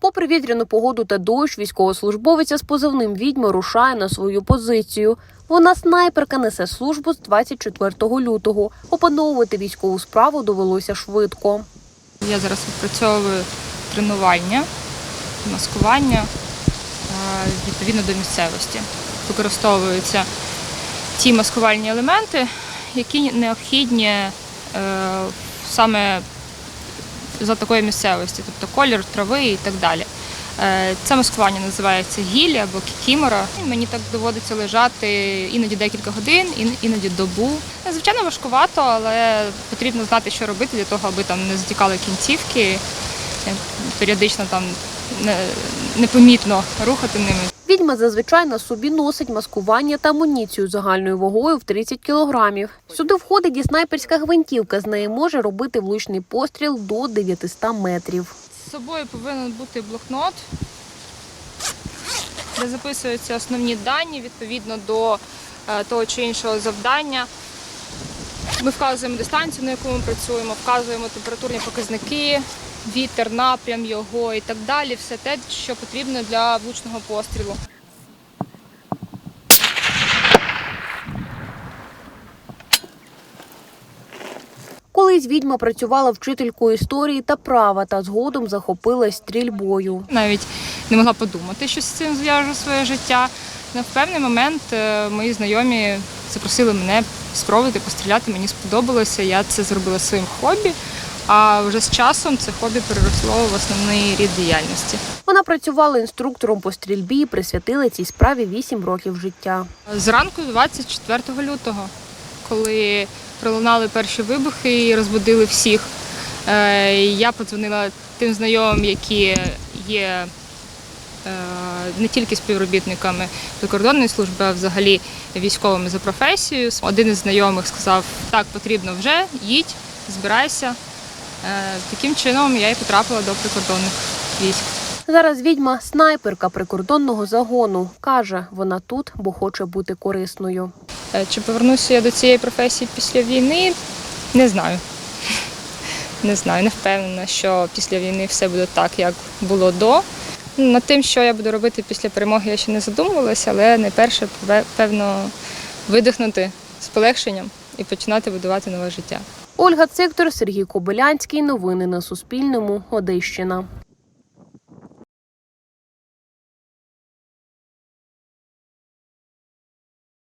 Попри вітряну погоду та дощ, військовослужбовиця з позивним відьма рушає на свою позицію. Вона снайперка несе службу з 24 лютого. Опановувати військову справу довелося швидко. Я зараз відпрацьовую тренування, маскування е, відповідно до місцевості. Використовуються ті маскувальні елементи, які необхідні е, саме за такої місцевості, тобто колір, трави і так далі. Е, Це маскування називається гілля або кікімора. Мені так доводиться лежати іноді декілька годин, іноді добу. Звичайно, важкувато, але потрібно знати, що робити для того, аби там не затікали кінцівки, е, періодично там непомітно рухати ними. Відьма зазвичай на собі носить маскування та амуніцію загальною вагою в 30 кілограмів. Сюди входить і снайперська гвинтівка. З неї може робити влучний постріл до 900 метрів. З собою повинен бути блокнот, де записуються основні дані відповідно до е, того чи іншого завдання. Ми вказуємо дистанцію, на яку ми працюємо, вказуємо температурні показники, вітер, напрям його і так далі. Все те, що потрібно для влучного пострілу. Колись відьма працювала вчителькою історії та права та згодом захопилась стрільбою. Навіть не могла подумати, що з цим зв'яжу своє життя. Але в певний момент е, мої знайомі запросили мене спробувати постріляти. Мені сподобалося. Я це зробила своїм хобі. А вже з часом це хобі переросло в основний рід діяльності. Вона працювала інструктором по стрільбі і присвятила цій справі 8 років життя. Зранку 24 лютого, коли пролунали перші вибухи і розбудили всіх, е, я подзвонила тим знайомим, які є е, не тільки співробітниками прикордонної служби, а взагалі військовими за професією. Один із знайомих сказав, так, потрібно вже, їдь, збирайся. Е, Таким чином я і потрапила до прикордонних військ. Зараз відьма снайперка прикордонного загону. Каже, вона тут, бо хоче бути корисною. Е, Чи повернуся я до цієї професії після війни? Не знаю. Не знаю, не впевнена, що після війни все буде так, як було до. Над тим, що я буду робити після перемоги, я ще не задумувалася, але найперше, певно, видихнути з полегшенням і починати будувати нове життя. Ольга Циктор, Сергій Кобилянський. Новини на Суспільному. Одещина.